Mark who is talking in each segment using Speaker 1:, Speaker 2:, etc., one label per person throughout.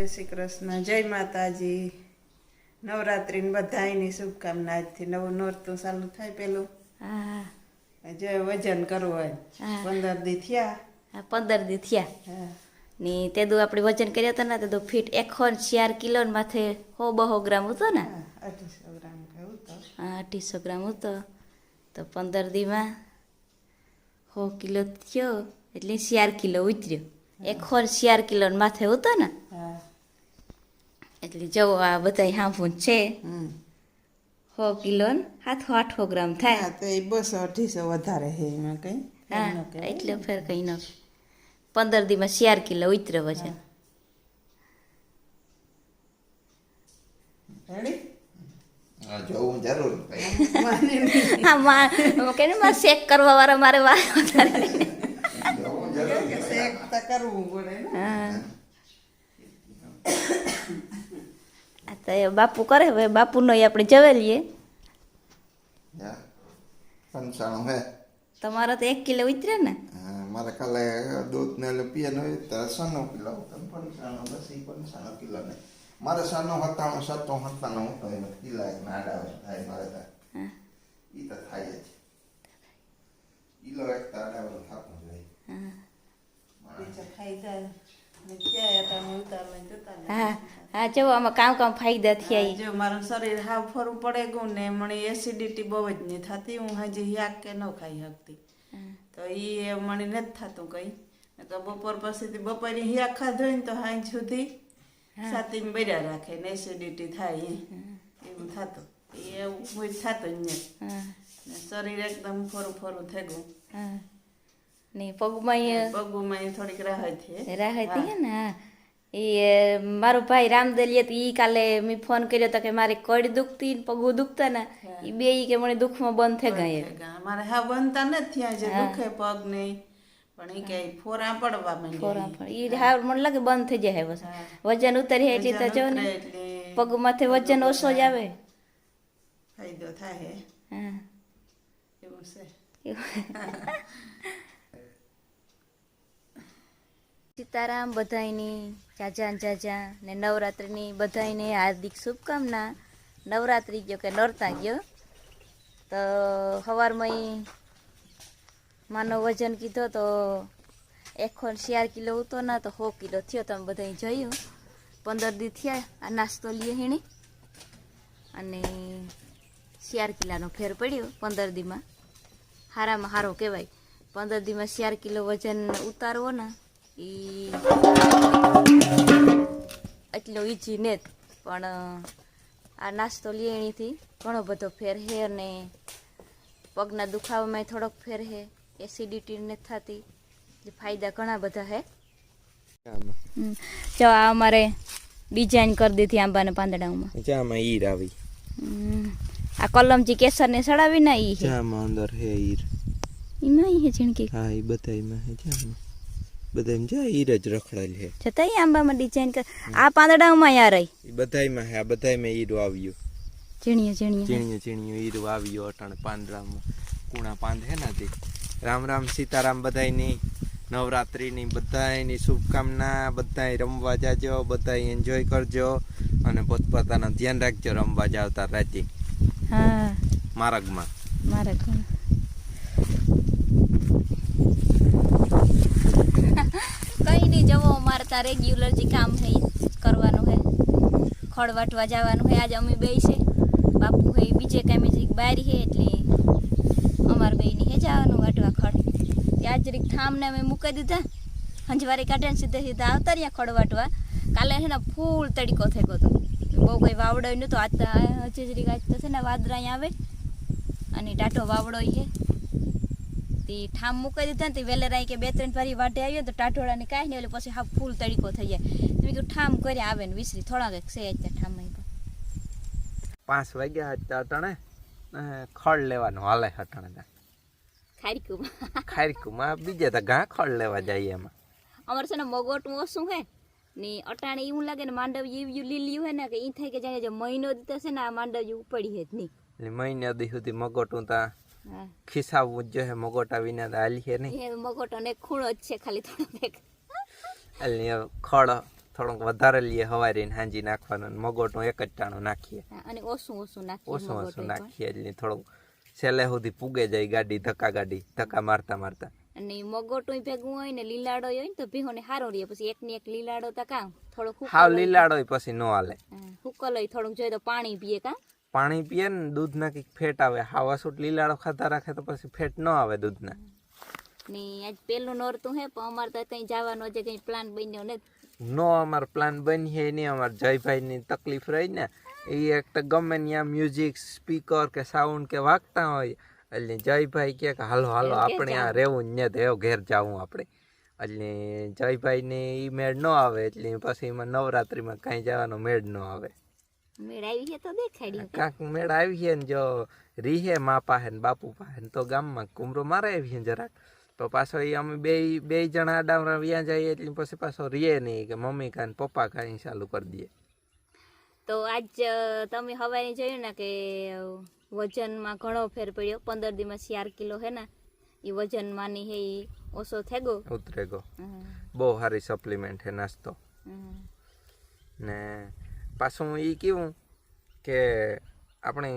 Speaker 1: જય શ્રી કૃષ્ણ જય માતાજી. નવરાત્રિની બધાની શુભકામના આજથી નવું નોરતું ચાલુ થાય પેલું. જો વજન કરવું હોય. પંદર દી થયા.
Speaker 2: પંદર દી થયા. ને તે દુ આપણે વજન કર્યા હતા ને તે દુ ફીટ એકસો ચાર કિલો ને માથે હો બહો ગ્રામ હતો ને.
Speaker 1: અઢીસો ગ્રામ
Speaker 2: હા અઢીસો ગ્રામ હતો. તો પંદર દીમાં હો કિલો થયો એટલે ચાર કિલો ઉતર્યો. એકસો ચાર કિલો માથે હતો ને.
Speaker 1: હા.
Speaker 2: એટલે જવો આ બધા હાંફું છે
Speaker 1: હમ.
Speaker 2: સો કિલો ને આઠો આઠો ગ્રામ થાય.
Speaker 1: તો એ બસો અઢીસો વધારે છે એમાં કંઈ?
Speaker 2: હા એટલે ફેર કંઈ ન પંદર દીમાં ચાર કિલો ઉતર્યો વજન
Speaker 1: રેડી
Speaker 3: જોવું જરૂર
Speaker 2: હા માં કે માં શેક કરવા વાળા મારે વાર વધારે.
Speaker 1: કરવું પડે
Speaker 2: હા. તો એ બાપુ કરે હવે બાપુનો એ આપણે જવેલીએ.
Speaker 3: હા. પંચાણું હે.
Speaker 2: તમારો તો એક કિલો ઉતરે ને?
Speaker 3: મારે કાલે દૂધ ને એટલે પીએ ને તો સાનો કિલો પંચાણું? બસ એ પંચાણું કિલો ને. મારે સાનો સત્તાણું સત્તો સત્તાણું હું તો એને કિલા એક નાડા થાય મારે તો.
Speaker 2: હા.
Speaker 3: ઈ તો થાય જ. કિલો એક તો થાપું થાતું જ
Speaker 2: હા.
Speaker 1: બીજા ખાઈ જાય. ને ક્યાંય અટાણે ઉતારવા ને જોતા.
Speaker 2: હા. હા જો આમાં કામ કામ ફાયદા થયા
Speaker 1: જો મારું શરીર હાવ ફરું પડે ગયું ને મને એસિડિટી બહુ જ નહીં થતી હું હજી યાક કે ન ખાઈ શકતી. તો એ મને નથી થતું કઈ. તો બપોર પછીથી બપોરે હિયાક ખાધો ને તો હાઈ સુધી સાતી બર્યા રાખે ને એસિડિટી થાય. એવું થતું. એ એવું કોઈ થતું જ નહીં. શરીર એકદમ ફરું ફરું થઈ ગયું.
Speaker 2: ને પગમાં
Speaker 1: પગુમાં થોડીક રાહત છે.
Speaker 2: રાહત હે. ને? હા. એ મારો ભાઈ રામદલિયા તો ઈ કાલે મેં ફોન કર્યો તો કે મારે કડ દુખતી ને પગું દુખતા ને ઈ બે ઈ કે મને દુખમાં બંધ થઈ ગયા
Speaker 1: મારે હા બનતા નથી થયા છે દુખે પગ પણ એ કે ફોરા પડવા
Speaker 2: ફોરા
Speaker 1: માંડ્યા
Speaker 2: ઈ હાવ મને લાગે બંધ થઈ જાય બસ વજન ઉતરી એટલે તો જો ને પગ માથે વજન ઓછો જ આવે.
Speaker 1: ફાયદો થાય
Speaker 2: હા.
Speaker 1: એવું છે.
Speaker 2: સીતારામ બધાયની. જાજા જાજા ને નવરાત્રિની બધાયને હાર્દિક શુભકામના. નવરાત્રિ ગયો કે નોરતા ગયો? તો સવારમાં માનો વજન કીધો તો એક ને ચાર કિલો ઉતો ના તો સો કિલો થયો. તમે બધા જોયું. પંદર દી થયા, આ નાસ્તો લઈએ હીણી. અને ચાર કિલાનો ફેર પડ્યો પંદર દીમાં. હારામાં હારો કહેવાય. પંદર દીમાં ચાર કિલો વજન ઉતારવો ને એ એટલો ઈજી ને પણ આ નાસ્તો લઈએ એણીથી. ઘણો બધો ફેર હે અને પગના દુખાવામાં થોડોક ફેર હે એસિડિટી ને થતી. એટલે ફાયદા ઘણા બધા હે. જો આ અમારે ડિઝાઇન કરી દીધી આંબાના પાંદડામાં
Speaker 4: જામાં ઈર આવી.
Speaker 2: આ કલમજી કેસરને સડાવી ના ઈ
Speaker 4: જામાં અંદર હે ઈર.
Speaker 2: ઈમાં ઈ હે ઝીણકી?
Speaker 4: હા એ માં હે જામાં. બધાયમાં જા ઈર જ રખડેલ
Speaker 2: જતા ઈ આંબામાં ડિઝાઇન કર. આ પાંદડાઓમાં યાર રહી?
Speaker 4: બધાયમાં હે આ બધાયમાં ઈરો આવ્યું
Speaker 2: ચીણીયો ચીણીયો
Speaker 4: ચીણીયો ચીણીયો ઈરો આવ્યો અટાણે પાંદડામાં. કુણા પાંદ હે ને તે? રામ રામ સીતારામ બધાયની નવરાત્રિની બધાયની શુભકામના બધાય રમવા જાજો બધાય એન્જોય કરજો અને પોતપોતાનું ધ્યાન રાખજો રમવા જાવતા રાતે.
Speaker 2: હા.
Speaker 4: માર્ગમાં.
Speaker 2: મારે નહીં જવો, અમારે ત્યાં રેગ્યુલર જે કામ હે કરવાનું હે. ખડ વાટવા જવાનું હે, આજે અમે બે છે. બાપુ હે બીજે કામે જે બારી હે, એટલે અમારે બેની હે જવાનું વાટવા ખડ ત્યાં જરીક થામને અમે મૂકી દીધા. હંજવારી કાઢ્યા સીધા સીધા આવતા રહ્યા ખડ વાટવા કાલે છે ને ફૂલ તડકો થઈ ગયો બહુ કંઈ વાવડો નહોતો. આજ હજી જરીક આજ તો છે ને વાદરા આવે. અને ટાટો વાવડો છે તે ઠામ મૂકી દીધા ને તે વેલેરાઈ કે બે ત્રણ ફરી વાટે આવ્યો તો ટાઢોળાને કાંઈ નહીં એટલે પછી હા ફૂલ તડીકો થઈ જાય. તો મેં કીધું ઠામ કરી આવે ને વિસરી થોડાક છે અત્યારે ઠામ
Speaker 4: પાંચ વાગ્યા હતા અટાણે ખડ લેવાનું હાલે અટાણે
Speaker 2: ખારીકુમાં.
Speaker 4: ખારીકુમાં બીજા તો ઘા ખડ લેવા જઈએ એમાં.
Speaker 2: અમારે છે ને મગોટું ઓછું હે ને અટાણે એવું લાગે ને માંડવી એવું લીલું હે ને કે ઈ થાય કે જાણે જે મહિનો દીધો છે ને આ માંડવી ઉપડી હે જ નહીં.
Speaker 4: મહિના દી સુધી મગોટું તા
Speaker 2: હા
Speaker 4: જો હે મગોટા વિના તો હાલી નહીં.
Speaker 2: મગોટો ને ખૂણો જ છે ખાલી થોડો એક.
Speaker 4: એટલે ખડ થોડોક વધારે લઈએ હવારીને હાંજી નાખવાનું અને મગોટનું એક જ ટાણો નાખીએ.
Speaker 2: અને ઓછું ઓછું નાખીએ
Speaker 4: ઓછું ઓછું નાખીએ એટલે થોડુંક છેલ્લે સુધી પૂગે જાય ગાડી ધક્કા ગાડી ધક્કા મારતા મારતા.
Speaker 2: અને મગોટો ભેગું હોય ને લીલાડો હોય ને તો ભીહોને સારો રહે પછી એક ને એક લીલાડો તો કાં થોડો
Speaker 4: હાવ લીલાડો પછી નો હાલે.
Speaker 2: હુકલ હોય થોડુંક જોઈએ તો પાણી પીએ કાં.
Speaker 4: પાણી પીએ ને દૂધના કંઈક ફેટ આવે. હાવા સૂટ લીલાડો ખાતા રાખે તો પછી ફેટ ન આવે દૂધના.
Speaker 2: ને આજ પેલું નોરતું હે પણ અમારે તો કઈ જવાનો છે કઈ પ્લાન બન્યો નથી.
Speaker 4: નો અમાર પ્લાન બની નહીં અમાર જયભાઈની તકલીફ રહી ને. એ એક તો ગમે ત્યાં મ્યુઝિક સ્પીકર કે સાઉન્ડ કે વાગતા હોય એટલે જયભાઈ કહે કે હાલો હાલો આપણે આ રહેવું જ ને ઘેર જાવું આપણે. એટલે જયભાઈને એ મેળ ન આવે એટલે પછી એમાં નવરાત્રિમાં કાંઈ જવાનો મેળ ન આવે.
Speaker 2: મેળ આવી છે તો દેખાડ્યું
Speaker 4: કાંક મેળ આવીએ ને જો રીહે મા પાસે ને બાપુ પાસે ને તો ગામમાં કુમરો મારે આવીએ જરાક. તો પાછો એ અમે બે બે જણા આડાવરા વ્યા જઈએ એટલે પછી પાછો રીએ નહીં કે મમ્મી કાંઈ ને પપ્પા કાંઈ ચાલુ કરી દઈએ
Speaker 2: તો આજ અ, તમે હવારે જોયું ને કે અ, વજનમાં ઘણો ફેર પડ્યો. પંદર દિવસ ચાર કિલો હે ને એ વજનમાં ની હે ઈ ઓછો થઈ ગયો
Speaker 4: ઉતરે ગો
Speaker 2: હમ,
Speaker 4: બહુ સારી સપ્લિમેન્ટ છે નાસ્તો.
Speaker 2: હમ.
Speaker 4: ને પાછું એ કેવું કે આપણે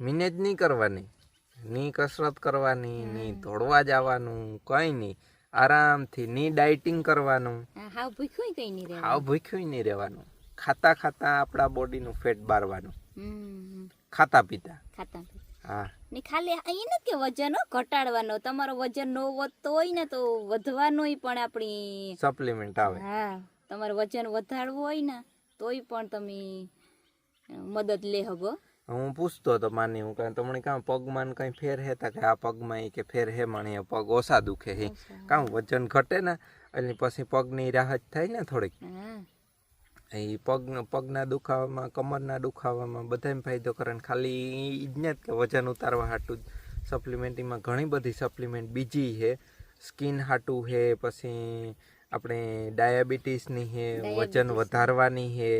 Speaker 4: મિનેજ નહીં કરવાની ની કસરત કરવાની ની દોડવા જવાનું કંઈ નહીં. આરામથી ની ડાયટિંગ કરવાનું.
Speaker 2: હાવ ભૂખ્યું કઈ નહીં રહેવાનું.
Speaker 4: હાવ ભૂખ્યું નહીં રહેવાનું. ખાતા ખાતા આપણા બોડીનું ફેટ બારવાનું ખાતા પીતા.
Speaker 2: ખાતા
Speaker 4: હા.
Speaker 2: ને ખાલી અહીં ને કે વજન ઘટાડવાનો. તમારો વજન નો વધતો હોય ને તો વધવાનોય પણ આપણી
Speaker 4: સપ્લિમેન્ટ આવે.
Speaker 2: હા તમારે વજન વધારવું હોય ને તોય પણ તમે મદદ લે હગો
Speaker 4: હું પૂછતો હતો માની હું કાં તમને કાં પગમાં ને કાંઈ ફેર હે તા કે આ પગમાં એ કે ફેર હે માણી પગ ઓછા દુખે હે. કાં વજન ઘટે ને એટલે પછી પગની રાહત થાય ને થોડીક. એ પગ પગના દુખાવામાં કમરના દુખાવામાં બધામાં ફાયદો કરે ને ખાલી જ ને કે વજન ઉતારવા હાટું જ. સપ્લિમેન્ટમાં ઘણી બધી સપ્લિમેન્ટ બીજી છે. સ્કિન હાટું છે પછી આપણે ડાયાબિટીસની હે વજન વધારવાની
Speaker 2: હે.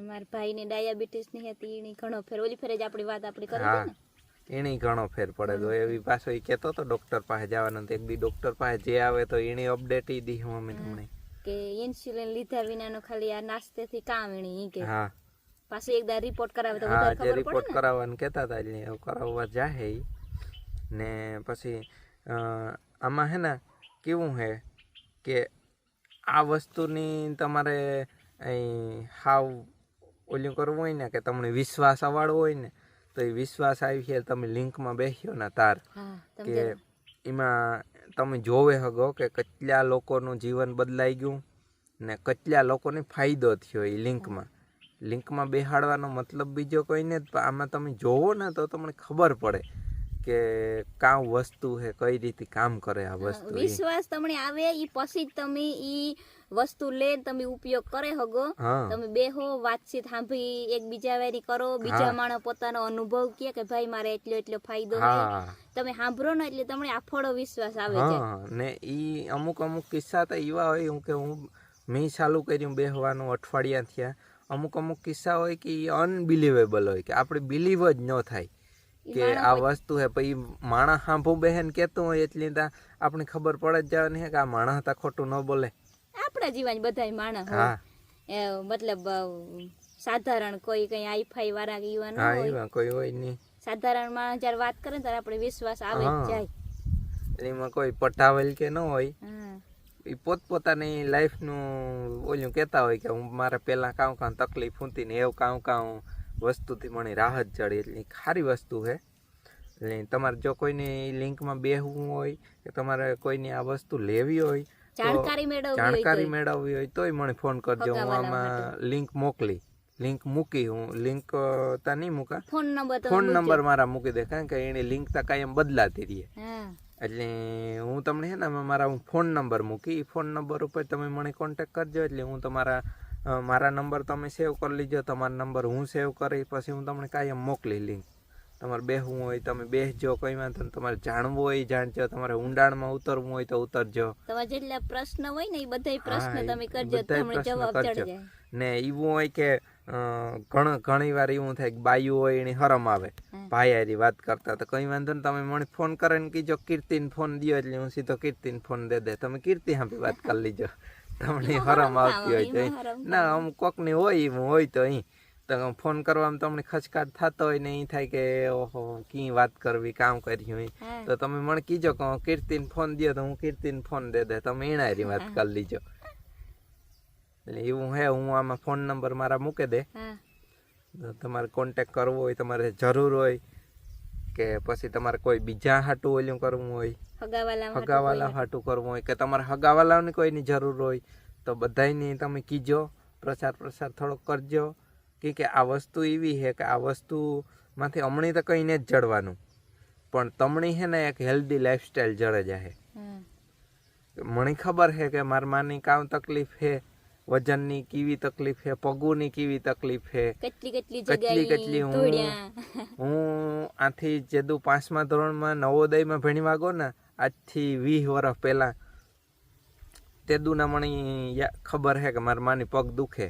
Speaker 2: મારા ભાઈને ડાયાબિટીસની હતી એની ઘણો ફેર. ઓલી ફેરે જ આપણી વાત આપણે કરી
Speaker 4: હા એની ઘણો ફેર પડે. તો એવી પાછો એ કહેતો હતો ડૉક્ટર પાસે જવાનો તો એક દી ડૉક્ટર પાસે જે આવે તો એની અપડેટ ઈ દી મમ્મી તમને.
Speaker 2: કે ઇન્સ્યુલિન લીધા વિનાનો ખાલી આ નાસ્તેથી કામ એની ઈ કે.
Speaker 4: હા.
Speaker 2: પાછું એકદા રિપોર્ટ કરાવે તો વધારે ખબર પડે રિપોર્ટ
Speaker 4: કરાવવાનું કહેતા હતા એટલે કરાવવા જાહે ને પછી આમાં હે ને કેવું હે કે આ વસ્તુની તમારે અહીં હાવ ઓલું કરવું હોય ને કે તમને વિશ્વાસ અવાળવો હોય ને તો એ વિશ્વાસ આવી છે તમે લિંકમાં બેસ્યો ને તાર. કે એમાં તમે જોવે હગો કે કેટલા લોકોનું જીવન બદલાઈ ગયું ને કેટલા લોકોને ફાયદો થયો એ લિંકમાં. લિંકમાં બેહાડવાનો મતલબ બીજો કોઈ ને આમાં તમે જોવો ને તો તમને ખબર પડે. કે કાં વસ્તુ હે કઈ રીતે કામ કરે આ વસ્તુ
Speaker 2: વિશ્વાસ તમને આવે ઈ પછી જ તમે ઈ વસ્તુ લે તમે ઉપયોગ કરે હગો. તમે બેહો વાતચીત સાંભળી એકબીજા વારી કરો બીજા માણસ પોતાનો અનુભવ કે કે ભાઈ મારે એટલો એટલો ફાયદો છે તમે સાંભળો ને એટલે તમને આફળો વિશ્વાસ આવે છે.
Speaker 4: ને ઈ અમુક અમુક કિસ્સા તો એવા હોય હું કે હું મેં ચાલુ કર્યું બેહવાનું અઠવાડિયા થયા. અમુક અમુક કિસ્સા હોય કે અનબિલીવેબલ હોય કે આપણે બિલીવ જ ન થાય. કે આ વસ્તુ હે પછી માણસ સાંભું બહેન કેતું હોય એટલી ત્યાં આપણે ખબર પડે જ જવાની છે કે આ માણસ હતા ખોટું ન બોલે.
Speaker 2: આપણા જીવન બધા માણસ
Speaker 4: હા.
Speaker 2: મતલબ સાધારણ કોઈ કઈ આઈફાઈ વાળા યુવાન
Speaker 4: હા
Speaker 2: હોય.
Speaker 4: કોઈ હોય નહીં.
Speaker 2: સાધારણ માણસ જયારે વાત કરે ત્યારે આપણે વિશ્વાસ આવે જાય.
Speaker 4: એમાં કોઈ પટાવેલ કે ન હોય.
Speaker 2: હા.
Speaker 4: એ પોતપોતાની લાઈફનું ઓલું કહેતા હોય કે હું મારે પહેલાં કાં કાં તકલીફ હતી ને એવું કાં કાં વસ્તુથી મને રાહત જડી એટલે ખારી વસ્તુ છે. એટલે તમારે જો કોઈને લિંકમાં બેહવું હોય કે તમારે કોઈની આ વસ્તુ લેવી હોય
Speaker 2: જાણકારી મેળવવી હોય તોય.
Speaker 4: મને ફોન કરજો. હું આમાં લિંક મોકલી લિંક મૂકી હું લિંક તા નહીં મૂકા.
Speaker 2: ફોન નંબર
Speaker 4: ફોન નંબર મારા મૂકી દે કારણ કે એની લિંક તા કાયમ બદલાતી રહી. એટલે હું તમને છે ને મારા હું ફોન નંબર મૂકી એ ફોન નંબર ઉપર તમે મને કોન્ટેક કરજો એટલે હું તમારા મારા નંબર તમે સેવ કરી લીજો તમારો નંબર હું સેવ કરી પછી હું તમને કાયમ મોકલી લિંક તમારે બેસવું હોય તમે બેસજો કોઈ વાંધો તમારે જાણવું હોય જાણજો. તમારે ઊંડાણમાં ઉતરવું હોય તો ઉતરજો.
Speaker 2: તમારા જેટલા પ્રશ્ન હોય ને એ બધા પ્રશ્ન તમે કરજો તમને જવાબ. ચડી જાય.
Speaker 4: ને એવું હોય કે ઘણ ઘણી વાર એવું થાય કે બાયું હોય એની હરમ આવે. ભાઈ હારી વાત કરતા તો કંઈ વાંધો નહીં તમે મને ફોન કરે ને કીજો કીર્તિને ફોન દો એટલે હું સીધો કીર્તિને ફોન દે દે. તમે કીર્તિ સામે વાત કરી લીજો. તમને હરમ આવતી હોય તો ના આમ કોકની હોય એમ હોય તો અહીં. તો ફોન કરવામાં તમને ખચકાટ થતો હોય ને અહીં થાય કે ઓહો કી વાત કરવી કામ કર્યું હોય તો તમે મને કીજો કે હું કીર્તિને ફોન દો તો હું કીર્તિને ફોન દે દે. તમે એનારી વાત કરી લીજો. એટલે એવું હે હું આમાં ફોન નંબર મારા મૂકી દે. તો તમારે કોન્ટેક કરવો હોય તમારે જરૂર હોય કે પછી તમારે કોઈ બીજા હાટું ઓલું કરવું હોય
Speaker 2: હગાવાલા
Speaker 4: હાટું કરવું હોય કે તમારે હગાવાલાની કોઈની જરૂર હોય તો બધાયની તમે કીજો પ્રસાર પ્રસાર થોડોક કરજો. કે કે આ વસ્તુ એવી છે કે આ વસ્તુમાંથી હમણાં તો કંઈ જ જડવાનું પણ તમણી છે ને એક હેલ્ધી લાઈફસ્ટાઈલ જડે જાય મને ખબર છે કે મારા માની કામ તકલીફ છે વજનની કેવી તકલીફ છે પગુની કેવી તકલીફ છે?
Speaker 2: કેટલી કેટલી
Speaker 4: કેટલી હું હું આથી જેદુ પાંચમા ધોરણમાં નવોદયમાં ભણી વાગો ને આજથી વીસ વર્ષ પહેલા. તેદુના મને મણી ખબર છે કે મારા માની પગ દુખે?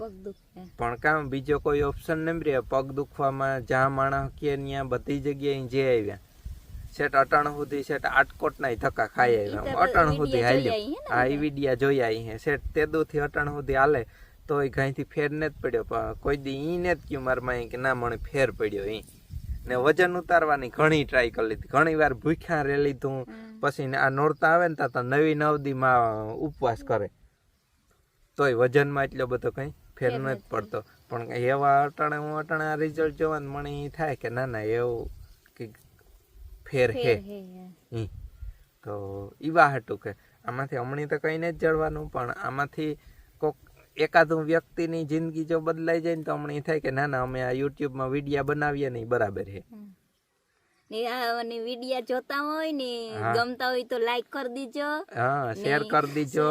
Speaker 4: પણ કામ બીજો કોઈ ઓપ્શન નહીં રહ્યો. પગ દુખવામાં જ્યાં માણસ કે ત્યાં બધી જગ્યાએ જે આવ્યા. સેટ અટણ સુધી સેટ આટકોટ ના ધક્કા ખાઈ
Speaker 2: અટણ
Speaker 4: આવ્યા. અટાણ સુધી હાલ્યો. આ ઈવીડિયા જોઈ આવી હે. સેટ તેદુથી અટણ સુધી હાલે તો એ ઘાયથી ફેર ને જ પડ્યો. પણ કોઈ દી ઈ ને જ કયું મારા માં કે ના મને ફેર પડ્યો ઈ. ને વજન ઉતારવાની ઘણી ટ્રાય કરી લીધી. ઘણી વાર ભૂખ્યા રે લીધું. પછી આ નોરતા આવે ને તો નવી નવદીમાં ઉપવાસ કરે. તોય વજનમાં એટલો બધો કઈ ફેર નથી પડતો. પણ એવા અટાણે હું અટાણે આ રિઝલ્ટ જોવાનું મને એ થાય કે ના ના એવું કે ફેર હે. ઈ તો ઈવા હતું કે. આમાંથી હમણાં તો કંઈ જ જળવાનું પણ આમાંથી કોક એકાદું વ્યક્તિની જિંદગી જો બદલાઈ જાય ને તો હમણાં થાય કે ના ના અમે આ યુટ્યુબમાં વિડીયા બનાવીએ ને બરાબર
Speaker 2: હે. અને વિડિયા જોતા હોય ને ગમતા હોય તો લાઈક કરી દીજો.
Speaker 4: હા શેર કરી દીજો.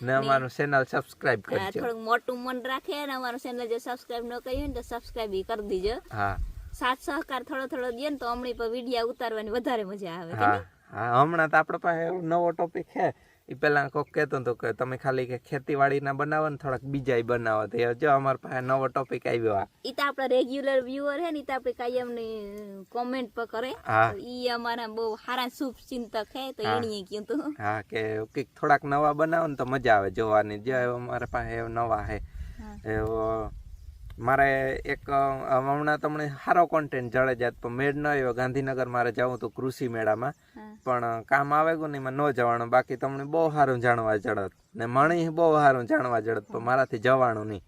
Speaker 4: ને અમારું ચેનલ સબસ્ક્રાઇબ કરજો.
Speaker 2: થોડુંક મોટું મન રાખે અને અમારું ચેનલ જો સબસ્ક્રાઇબ ન કર્યું ને તો સબસ્ક્રાઇબ કરી દીજો.
Speaker 4: હા.
Speaker 2: સાથ સહકાર થોડો થોડો દે ને તો હમણાં પર વિડિયા ઉતારવાની વધારે મજા આવે
Speaker 4: હા હા હમણાં તો આપણા પાસે નવો ટોપિક છે. એ પેલા કોક કહેતો હતો કે તમે ખાલી કે ખેતીવાડીના બનાવો ને થોડાક બીજા બનાવો. તો જો અમારા પાસે નવો ટોપિક આવ્યો આ.
Speaker 2: ઈ તો આપણા રેગ્યુલર વ્યુઅર હે ને ઈ તો આપણે કાયમની કોમેન્ટ પર કરે.
Speaker 4: હા.
Speaker 2: ઈ અમારા બહુ સારા શુભ ચિંતક હે તો
Speaker 4: હા.
Speaker 2: એણીએ કીધું તું.
Speaker 4: હા કે કંઈક થોડાક નવા બનાવો ને તો મજા આવે જોવાની. જો અમારા પાસે નવા છે. એવો મારે એક હમણાં તમને સારો કોન્ટેન્ટ જડે જાત પણ મેળ ન આવ્યો. ગાંધીનગર મારે જવું હતું કૃષિ મેળામાં. પણ કામ આવે ગયું ને એમાં ન જવાનું. બાકી તમને બહુ સારું જાણવા જડત ને મણી બહુ સારું જાણવા જડત પણ મારાથી જવાનું નહીં.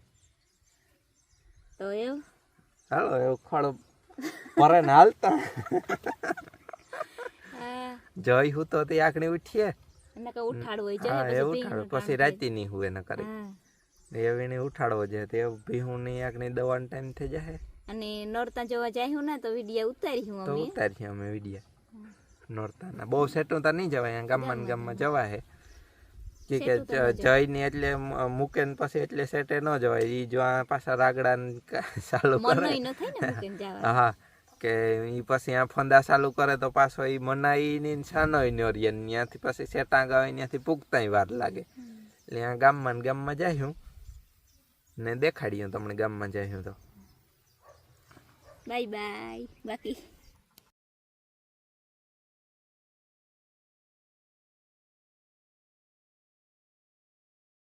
Speaker 2: તો એવું?
Speaker 4: હાલો એવું ખળ પરે હાલતા. જય હું તો તે આંખણી ઉઠીએ.
Speaker 2: એને ઉઠાડવું હોય
Speaker 4: હા એ
Speaker 2: પછી
Speaker 4: રાતી નહીં હુએ એને કરે.
Speaker 2: હા.
Speaker 4: એવીને ઉઠાડવો છે. તે ભીહું ની આંખની દવાનો ટાઈમ થઈ જાય
Speaker 2: અને નોરતા જોવા જાય ને તો વિડિયા ઉતારી હું અમે.
Speaker 4: ઉતારીએ અમે વિડિયા. નોરતાના. બહુ સેટું તો નહીં જવાય ગામમાં ગામમાં જવા હે કે કે જઈને એટલે મૂકે ને પછી એટલે સેટે ન જવાય. ઈ જો આ પાછા રાગડા ને ચાલુ કરે. હા કે ઈ પછી આ ફંદા ચાલુ કરે તો પાછો ઈ મનાઈ ને છાનોય નો રીએ ત્યાંથી પછી સેટા ગાવે ત્યાંથી પૂગતાય વાર લાગે. એટલે આ ગામમાં ગામમાં જાયું ને દેખાડીએ તમને ગામમાં જાય તો.
Speaker 2: Bye bye. બાકી.